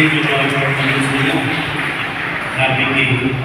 ఎంతసేపు హ్యాపీకి